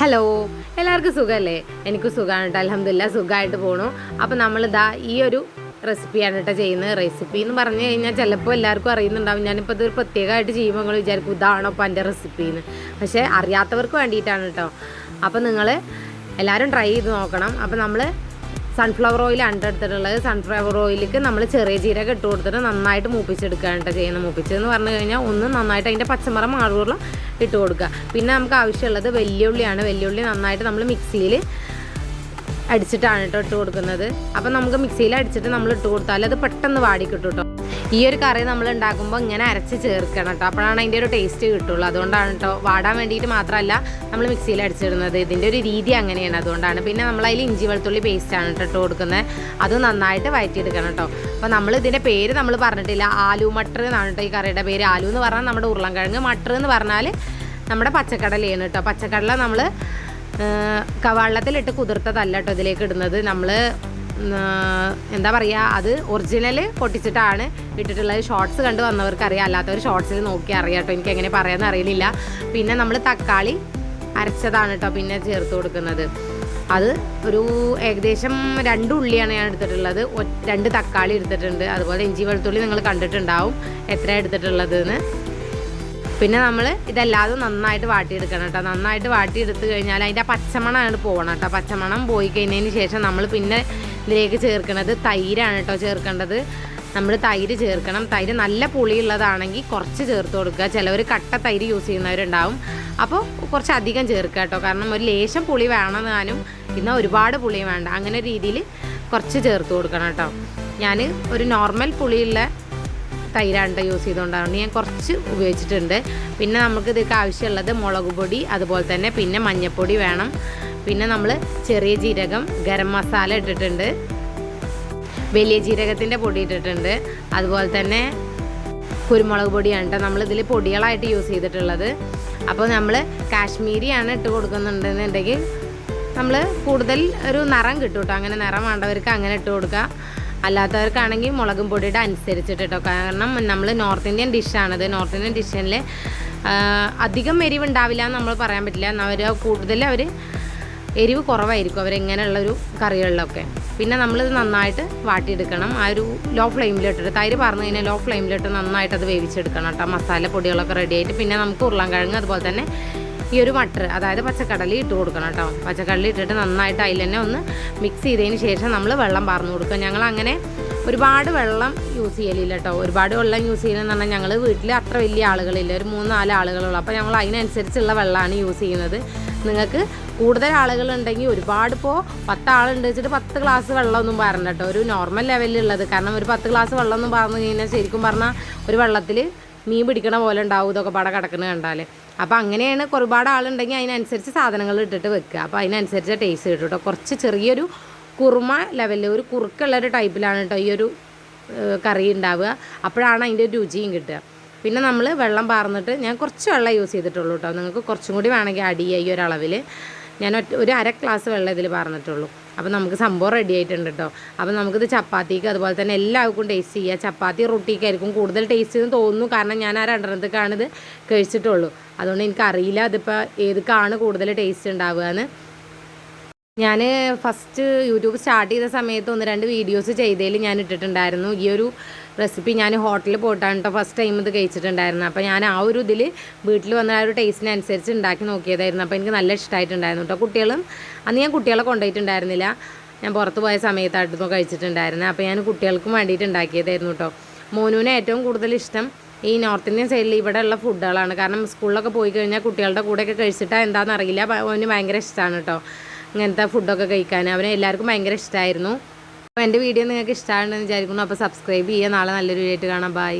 Hello എല്ലാവർക്കും സുഖമല്ലേ എനിക്ക് സുഖമാണ് കേട്ടോ അലഹമില്ല സുഖമായിട്ട് പോണു. അപ്പോൾ നമ്മളിതാ ഈ ഒരു റെസിപ്പിയാണ് കേട്ടോ ചെയ്യുന്നത്. റെസിപ്പി എന്ന് പറഞ്ഞു കഴിഞ്ഞാൽ ചിലപ്പോൾ എല്ലാവർക്കും അറിയുന്നുണ്ടാവും. ഞാനിപ്പോൾ ഇതൊരു പ്രത്യേകമായിട്ട് ചെയ്യുമ്പോൾ നിങ്ങൾ വിചാരിക്കും ഇതാണോ ഇപ്പോൾ എന്റെ റെസിപ്പി എന്ന് പക്ഷേ അറിയാത്തവർക്ക് വേണ്ടിയിട്ടാണ് കേട്ടോ അപ്പോൾ നിങ്ങൾ എല്ലാവരും ട്രൈ ചെയ്ത് നോക്കണം. അപ്പോൾ നമ്മൾ സൺഫ്ലവർ ഓയിലാണ് എടുത്തിട്ടുള്ളത്. സൺഫ്ലവർ ഓയിലേക്ക് നമ്മൾ ചെറിയ ജീരകം ഇട്ട് കൊടുത്തിട്ട് നന്നായിട്ട് മൂപ്പിച്ചെടുക്കുകയാണ് ചെയ്യുന്നത്. മൂപ്പിച്ചതെന്ന് പറഞ്ഞു കഴിഞ്ഞാൽ ഒന്ന് നന്നായിട്ട് അതിന്റെ പച്ചമറ മാറുള്ള ഇട്ട് കൊടുക്കുക. പിന്നെ നമുക്ക് ആവശ്യമുള്ളത് വെല്ലുള്ളിയാണ് വെല്ലുള്ളി നന്നായിട്ട് നമ്മൾ മിക്സിയിൽ അടിച്ചിട്ടാണ് കേട്ടോ ഇട്ട് കൊടുക്കുന്നത്. അപ്പം നമുക്ക് മിക്സിയിൽ അടിച്ചിട്ട് നമ്മൾ ഇട്ട് കൊടുത്താൽ അത് പെട്ടെന്ന് വാടി കിട്ടും കേട്ടോ. ഈ ഒരു കറി നമ്മൾ ഉണ്ടാക്കുമ്പോൾ ഇങ്ങനെ അരച്ച് ചേർക്കണം കേട്ടോ അപ്പോഴാണ് അതിന്റെ ഒരു ടേസ്റ്റ് കിട്ടുള്ളൂ. അതുകൊണ്ടാണ് കേട്ടോ വാടാൻ വേണ്ടിയിട്ട് മാത്രമല്ല നമ്മൾ മിക്സിയിൽ അടിച്ചിടുന്നത്. ഇതിന്റെ ഒരു രീതി അങ്ങനെയാണ്. അതുകൊണ്ടാണ് പിന്നെ നമ്മൾ അതിൽ ഇഞ്ചി വെളുത്തുള്ളി പേസ്റ്റാണ് കേട്ടോ കൊടുക്കുന്നത്. അത് നന്നായിട്ട് വഴറ്റിയെടുക്കണം കേട്ടോ അപ്പോൾ നമ്മൾ ഇതിന്റെ പേര് നമ്മൾ പറഞ്ഞിട്ടില്ല. ആലു മട്ടർ എന്നാണ് കേട്ടോ ഈ കറിയുടെ പേര്. ആലു എന്ന് പറഞ്ഞാൽ നമ്മുടെ ഉരുളൻകിഴങ്ങ് മട്ടർ എന്ന് പറഞ്ഞാൽ നമ്മുടെ പച്ചക്കടലയാണ് കേട്ടോ പച്ചക്കടല നമ്മൾ വെള്ളത്തിലിട്ട് കുതിർത്തതല്ല കേട്ടോ ഇതിലേക്ക് ഇടുന്നത്. നമ്മൾ എന്താ പറയുക അത് ഒറിജിനൽ പൊട്ടിച്ചിട്ടാണ് ഇട്ടിട്ടുള്ളത്. ഷോർട്സ് കണ്ട് വന്നവർക്ക് അറിയാം അല്ലാത്തവർ ഷോർട്സിൽ നോക്കി അറിയാം കേട്ടോ എനിക്ക് എങ്ങനെ പറയാമെന്ന് അറിയില്ല പിന്നെ നമ്മൾ തക്കാളി അരച്ചതാണ് കേട്ടോ പിന്നെ ചേർത്ത് കൊടുക്കുന്നത്. അത് ഒരു ഏകദേശം രണ്ട് ഉള്ളിയാണ് ഞാൻ എടുത്തിട്ടുള്ളത്. രണ്ട് തക്കാളി എടുത്തിട്ടുണ്ട്. അതുപോലെ ഇഞ്ചി വെളുത്തുള്ളി നിങ്ങൾ കണ്ടിട്ടുണ്ടാവും. എത്ര എടുത്തിട്ടുള്ളത് എന്ന് പിന്നെ നമ്മൾ ഇതല്ലാതെ നന്നായിട്ട് വാട്ടിയെടുക്കണം കേട്ടോ. നന്നായിട്ട് വാട്ടിയെടുത്ത് കഴിഞ്ഞാൽ അതിന്റെ പച്ചമണം അങ്ങോട്ട് പോകണം കേട്ടോ. പച്ചമണം പോയി കഴിഞ്ഞതിന് ശേഷം നമ്മൾ പിന്നെ ഇതിലേക്ക് ചേർക്കണത് തൈരാണ് കേട്ടോ ചേർക്കേണ്ടത്. നമ്മൾ തൈര് ചേർക്കണം. തൈര് നല്ല പുളിയുള്ളതാണെങ്കിൽ കുറച്ച് ചേർത്ത് കൊടുക്കുക. ചിലവർ കട്ട തൈര് യൂസ് ചെയ്യുന്നവരുണ്ടാവും. അപ്പോൾ കുറച്ച് അധികം ചേർക്കുക കേട്ടോ. കാരണം ഒരു ലേശം പുളി വേണമെന്നാലും പിന്നെ ഒരുപാട് പുളി വേണ്ട. അങ്ങനെ രീതിയിൽ കുറച്ച് ചേർത്ത് കൊടുക്കണം കേട്ടോ. ഞാൻ ഒരു നോർമൽ പുളിയുള്ള തൈരാണ്ട് യൂസ് ചെയ്തുകൊണ്ടാണ് ഞാൻ കുറച്ച് ഉപയോഗിച്ചിട്ടുണ്ട്. പിന്നെ നമുക്ക് ഇതൊക്കെ ആവശ്യമുള്ളത് മുളക് പൊടി അതുപോലെ തന്നെ പിന്നെ മഞ്ഞൾപ്പൊടി വേണം. പിന്നെ നമ്മൾ ചെറിയ ജീരകം ഗരം മസാല ഇട്ടിട്ടുണ്ട്. വലിയ ജീരകത്തിന്റെ പൊടി ഇട്ടിട്ടുണ്ട്. അതുപോലെ തന്നെ കുരുമുളക് പൊടിയാണ് കേട്ടോ നമ്മളിതിൽ പൊടികളായിട്ട് യൂസ് ചെയ്തിട്ടുള്ളത്. അപ്പോൾ നമ്മൾ കാശ്മീരിയാണ് ഇട്ട് കൊടുക്കുന്നുണ്ടെന്നുണ്ടെങ്കിൽ നമ്മൾ കൂടുതൽ ഒരു നിറം കിട്ടും കേട്ടോ അങ്ങനെ നിറം വേണ്ടവർക്ക് അങ്ങനെ ഇട്ട് കൊടുക്കുക അല്ലാത്തവർക്കാണെങ്കിൽ മുളകും പൊടിയുടെ അനുസരിച്ചിട്ട് കേട്ടോ കാരണം നമ്മൾ നോർത്ത് ഇന്ത്യൻ ഡിഷാണത് നോർത്ത് ഇന്ത്യൻ ഡിഷനിൽ അധികം എരിവ് ഉണ്ടാവില്ല എന്ന് നമ്മൾ പറയാൻ പറ്റില്ല. അവർ കൂടുതൽ അവർ എരിവ് കുറവായിരിക്കും അവരെങ്ങനെയുള്ളൊരു കറികളിലൊക്കെ. പിന്നെ നമ്മളിത് നന്നായിട്ട് വാട്ടിയെടുക്കണം. ആ ഒരു ലോ ഫ്ലെയിമിലിട്ടിട്ട് തൈര് പറഞ്ഞു കഴിഞ്ഞാൽ ലോ ഫ്ലെയിമിലിട്ട് നന്നായിട്ട് അത് വേവിച്ചെടുക്കണം കേട്ടോ മസാല പൊടികളൊക്കെ റെഡിയായിട്ട് പിന്നെ നമുക്ക് ഉരുളൻകിഴങ്ങ് അതുപോലെ തന്നെ ഈ ഒരു മട്ടർ അതായത് പച്ചക്കടലി ഇട്ട് കൊടുക്കണം കേട്ടോ. പച്ചക്കടലി ഇട്ടിട്ട് നന്നായിട്ട് അതിൽ തന്നെ ഒന്ന് മിക്സ് ചെയ്തതിന് ശേഷം നമ്മൾ വെള്ളം പാർന്നു കൊടുക്കുക. ഞങ്ങൾ അങ്ങനെ ഒരുപാട് വെള്ളം യൂസ് ചെയ്യലില്ല കേട്ടോ. ഒരുപാട് വെള്ളം യൂസ് ചെയ്യുന്നതെന്ന് പറഞ്ഞാൽ ഞങ്ങൾ വീട്ടിൽ അത്ര വലിയ ആളുകളില്ല. ഒരു മൂന്ന് നാല് ആളുകളുള്ളൂ. അപ്പോൾ ഞങ്ങൾ അതിനനുസരിച്ചുള്ള വെള്ളമാണ് യൂസ് ചെയ്യുന്നത്. നിങ്ങൾക്ക് കൂടുതൽ ആളുകളുണ്ടെങ്കിൽ ഒരുപാട് ഇപ്പോൾ പത്ത് ആളുണ്ട് വെച്ചിട്ട് പത്ത് ഗ്ലാസ് വെള്ളമൊന്നും പാരണ്ട കേട്ടോ. ഒരു നോർമൽ ലെവലിലുള്ളത് കാരണം ഒരു പത്ത് ഗ്ലാസ് വെള്ളമൊന്നും പാർന്നു കഴിഞ്ഞാൽ ശരിക്കും പറഞ്ഞാൽ ഒരു വെള്ളത്തിൽ മീൻ പിടിക്കണ പോലെ ഉണ്ടാവും. ഇതൊക്കെ പട കിടക്കുന്നത് കണ്ടാൽ അപ്പോൾ അങ്ങനെയാണ് ഒരുപാട് ആളുണ്ടെങ്കിൽ അതിനനുസരിച്ച് സാധനങ്ങൾ ഇട്ടിട്ട് വെക്കുക. അപ്പോൾ അതിനനുസരിച്ച് ടേസ്റ്റ് കിട്ടും കേട്ടോ കുറച്ച് ചെറിയൊരു കുറുമ ലെവലിൽ ഒരു കുറുക്കുള്ള ഒരു ടൈപ്പിലാണ് കേട്ടോ ഈ ഒരു കറി ഉണ്ടാവുക അപ്പോഴാണ് അതിന്റെ ഒരു രുചിയും കിട്ടുക. പിന്നെ നമ്മൾ വെള്ളം പാർന്നിട്ട് ഞാൻ കുറച്ച് വെള്ളം യൂസ് ചെയ്തിട്ടുള്ളൂ കേട്ടോ നിങ്ങൾക്ക് കുറച്ചും കൂടി വേണമെങ്കിൽ ആഡ് ചെയ്യുക ഈ ഒരളവിൽ ഞാൻ ഒരു അര ഗ്ലാസ് വെള്ളം ഇതിൽ പറഞ്ഞിട്ടുള്ളൂ അപ്പോൾ നമുക്ക് സംഭവം റെഡി ആയിട്ടുണ്ട് കേട്ടോ അപ്പോൾ നമുക്കിത് ചപ്പാത്തിക്ക് അതുപോലെ തന്നെ എല്ലാവർക്കും ടേസ്റ്റ് ചെയ്യുക ചപ്പാത്തി റൊട്ടിക്കായിരിക്കും കൂടുതൽ ടേസ്റ്റ് എന്ന് തോന്നുന്നു. കാരണം ഞാൻ ആ രണ്ടെണ്ണത്തേക്കാണ് ഇത് കഴിച്ചിട്ടുള്ളൂ. അതുകൊണ്ട് എനിക്കറിയില്ല അതിപ്പോൾ ഏതൊക്കെയാണ് കൂടുതൽ ടേസ്റ്റ് ഉണ്ടാവുക എന്ന് ഞാൻ ഫസ്റ്റ് യൂട്യൂബ് സ്റ്റാർട്ട് ചെയ്ത സമയത്ത് ഒന്ന് രണ്ട് വീഡിയോസ് ചെയ്തതിൽ ഞാൻ ഇട്ടിട്ടുണ്ടായിരുന്നു. ഈ ഒരു റെസിപ്പി ഞാൻ ഹോട്ടലിൽ പോയിട്ടാണ് കേട്ടോ ഫസ്റ്റ് ടൈം ഇത് കഴിച്ചിട്ടുണ്ടായിരുന്നു അപ്പോൾ ഞാൻ ആ ഒരു ഇതിൽ വീട്ടിൽ വന്ന ആ ഒരു ടേസ്റ്റിനനുസരിച്ച് ഉണ്ടാക്കി നോക്കിയതായിരുന്നു. അപ്പോൾ എനിക്ക് നല്ല ഇഷ്ടമായിട്ടുണ്ടായിരുന്നു കേട്ടോ കുട്ടികളും അന്ന് ഞാൻ കുട്ടികളെ കൊണ്ടുപോയിട്ടുണ്ടായിരുന്നില്ല. ഞാൻ പുറത്ത് പോയ സമയത്തായിട്ടൊന്നും കഴിച്ചിട്ടുണ്ടായിരുന്നു അപ്പോൾ ഞാൻ കുട്ടികൾക്കും വേണ്ടിയിട്ട് ഉണ്ടാക്കിയതായിരുന്നു കേട്ടോ മോനുവിന് ഏറ്റവും കൂടുതൽ ഇഷ്ടം ഈ നോർത്ത് ഇന്ത്യൻ സൈഡിൽ ഇവിടെ ഉള്ള ഫുഡുകളാണ് കാരണം സ്കൂളിലൊക്കെ പോയി കഴിഞ്ഞാൽ കുട്ടികളുടെ കൂടെയൊക്കെ കഴിച്ചിട്ടാൽ എന്താണെന്ന് അറിയില്ല. അവന് ഭയങ്കര ഇഷ്ടമാണ് കേട്ടോ ഇങ്ങനത്തെ ഫുഡൊക്കെ കഴിക്കാൻ. അവന് എല്ലാവർക്കും ഭയങ്കര ഇഷ്ടമായിരുന്നു അപ്പോൾ എന്റെ വീഡിയോ നിങ്ങൾക്ക് ഇഷ്ടമാണെന്ന് വിചാരിക്കുന്നു. അപ്പോൾ സബ്സ്ക്രൈബ് ചെയ്യുക. നാളെ നല്ലൊരു വീഡിയോ ആയിട്ട് കാണാം. ബൈ